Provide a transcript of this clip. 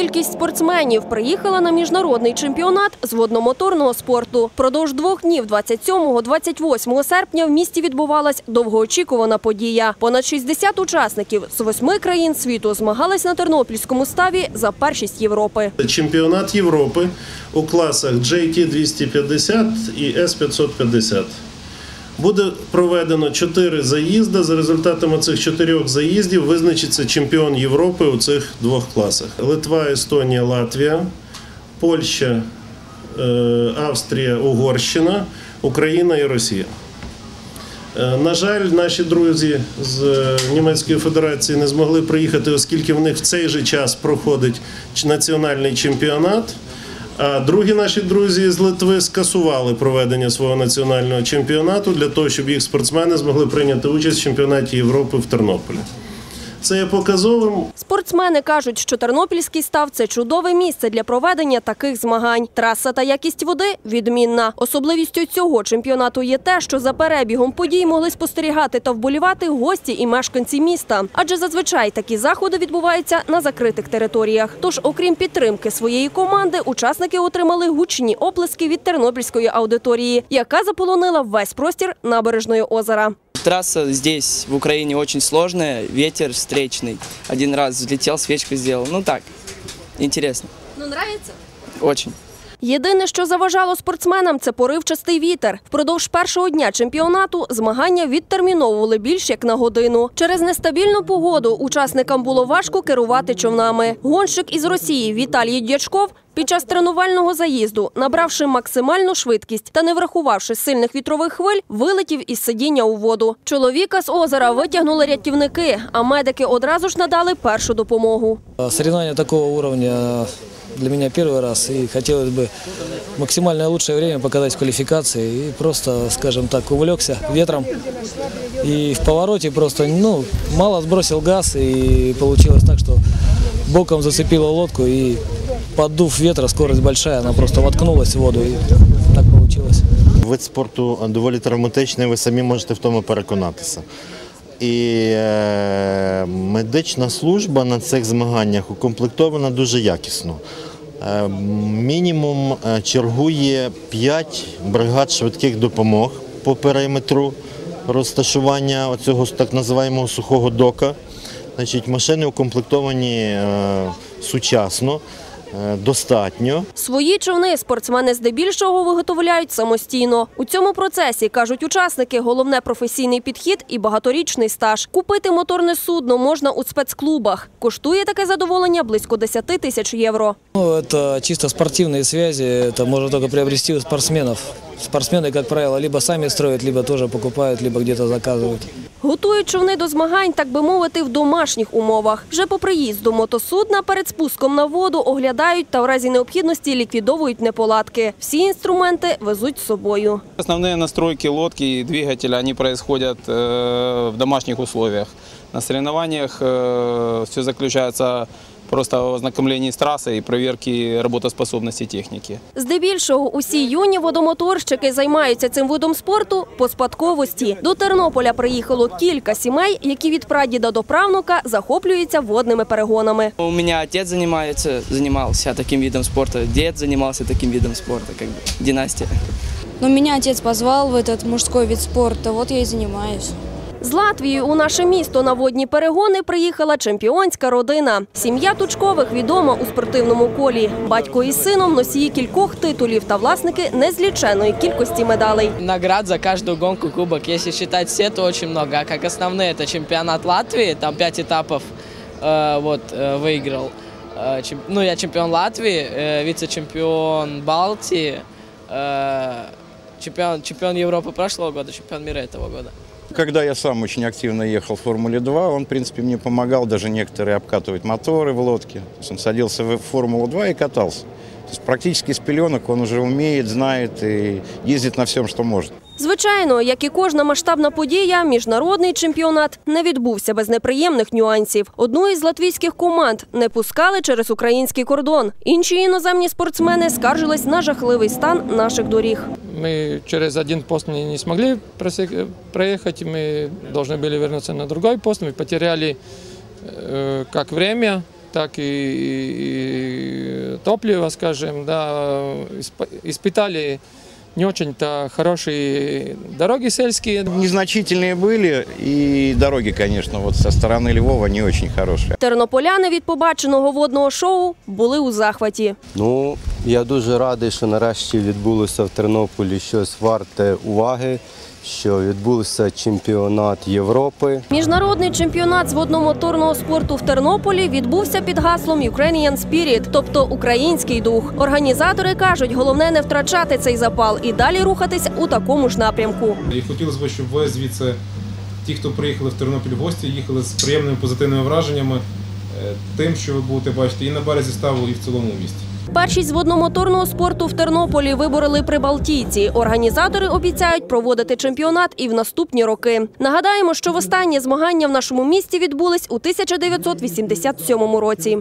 кількість спортсменів приїхала на міжнародний чемпіонат з водномоторного спорту. Продовж двох днів 27-28 серпня в місті відбувалась довгоочікувана подія. Понад 60 учасників з восьми країн світу змагались на тернопільському ставі за першість Європи. Чемпіонат Європи у класах JT 250 і S 550. Буде проведено чотири заїзди. За результатами цих чотирьох заїздів визначиться чемпіон Європи у цих двох класах: Литва, Естонія, Латвія, Польща, е, Австрія, Угорщина, Україна і Росія. Е, На жаль, наші друзі з е, Німецької Федерації не змогли приїхати, оскільки в них в цей же час проходить національний чемпіонат. А другі наші друзі з Литви скасували проведення свого національного чемпіонату для того, щоб їх спортсмени змогли прийняти участь в чемпіонаті Європи в Тернополі. Це є показовим. Спортсмени кажуть, що Тернопільський став це чудове місце для проведення таких змагань. Траса та якість води відмінна. Особливістю цього чемпіонату є те, що за перебігом подій могли спостерігати та вболівати гості і мешканці міста. Адже зазвичай такі заходи відбуваються на закритих територіях. Тож, окрім підтримки своєї команди, учасники отримали гучні оплески від тернопільської аудиторії, яка заполонила весь простір набережної озера. Трасса здесь, в Украине, очень сложная, ветер встречный. Один раз взлетел, свечку сделал. Ну так, интересно, Ну, нравиться? очень. Єдине, що заважало спортсменам, це поривчастий вітер. Впродовж першого дня чемпіонату змагання відтерміновували більш як на годину. Через нестабільну погоду учасникам було важко керувати човнами. Гонщик із Росії Віталій Дячков під час тренувального заїзду, набравши максимальну швидкість та не врахувавши сильних вітрових хвиль, вилетів із сидіння у воду. Чоловіка з озера витягнули рятівники, а медики одразу ж надали першу допомогу. А, Соревнования такого уровня для меня первый раз. И хотелось бы максимально лучшее время показать в квалификации. И просто, скажем так, увлекся ветром. И в повороте просто, ну, мало сбросил газ. И получилось так, что боком зацепила лодку. И подув ветра, скорость большая, она просто воткнулась в воду. И так получилось. Вид спорту доволі травматичний, ви самі можете в тому переконатися. І е, медична служба на цих змаганнях укомплектована дуже якісно. Е, мінімум е, чергує 5 бригад швидких допомог по периметру розташування цього так називаємо сухого дока. Значить, машини укомплектовані сучасно, достатньо. Свої човни спортсмени здебільшого виготовляють самостійно. У цьому процесі, кажуть учасники, головне професійний підхід і багаторічний стаж. Купити моторне судно можна у спецклубах. Коштує таке задоволення близько 10 тисяч євро. Ну, это чисто спортивные связи, это можно только приобрести у спортсменов. Спортсмены, как правило, либо сами строят, либо тоже покупают, либо где-то заказывают. Готують човни до змагань, так би мовити, в домашніх умовах. Вже по приїзду мотосудна перед спуском на воду оглядають та в разі необхідності ліквідовують неполадки. Всі інструменти везуть з собою. Основні настройки лодки і двигателя вони происходят э, в домашніх условиях. На соревнованиях все заключается просто в ознакомлении с трассой и проверке работоспособности техники. Здебільшого усі юні водомоторщики займаються цим видом спорту по спадковості. До Тернополя приїхало кілька сімей, які від прадіда до правнука захоплюються водними перегонами. У меня отец занимается, занимался таким видом спорта, дед занимался таким видом спорта, как бы династия. Но меня отец позвал в этот мужской вид спорта, вот я и занимаюсь. З Латвії у наше місто на водні перегони приїхала чемпіонська родина. Сім'я Тучкових відома у спортивному колі. Батько із сином носії кількох титулів та власники незліченої кількості медалей. Наград за каждую гонку кубок. Если считать все, то очень много. А как основные, это чемпионат Латвии, там пять этапов э, вот, э, выиграл. Э, чем- ну, я чемпион Латвии, э, вице-чемпион Балтии, э, чемпион, чемпион Европы прошлого года, чемпион мира этого года. Когда я сам очень активно ехал в Формуле-2, он, в принципе, мне помогал даже некоторые обкатывать моторы в лодке. Он садился в Формулу-2 и катался. То есть практически с пеленок он уже умеет, знает и ездит на всем, что может. Звичайно, як і кожна масштабна подія, міжнародний чемпіонат не відбувся без неприємних нюансів. Одну із латвійських команд не пускали через український кордон. Інші іноземні спортсмени скаржились на жахливий стан наших доріг. Мы через один пост не, не смогли просек- проехать, мы должны были вернуться на другой пост. Мы потеряли э, как время, так и, и топливо, скажем, да, исп- испытали не очень-то хорошие дороги сельские. Незначительные были, и дороги, конечно, вот со стороны Львова не очень хорошие. Тернополяни від побаченого водного шоу були у захваті. Ну, я дуже радий, що нарешті відбулося в Тернополі щось варте уваги, що відбувся чемпіонат Європи. Міжнародний чемпіонат з водномоторного спорту в Тернополі відбувся під гаслом Ukrainian Spirit, тобто український дух. Організатори кажуть, головне не втрачати цей запал і далі рухатися у такому ж напрямку. І хотілося б, щоб ви звідси, ті, хто приїхали в Тернопіль в гості, їхали з приємними позитивними враженнями, е, тим, що ви будете бачити і на березі ставу, і в цілому місті. Першість водномоторного спорту в Тернополі вибороли прибалтійці. Організатори обіцяють проводити чемпіонат і в наступні роки. Нагадаємо, що востаннє змагання в нашому місті відбулись у 1987 році.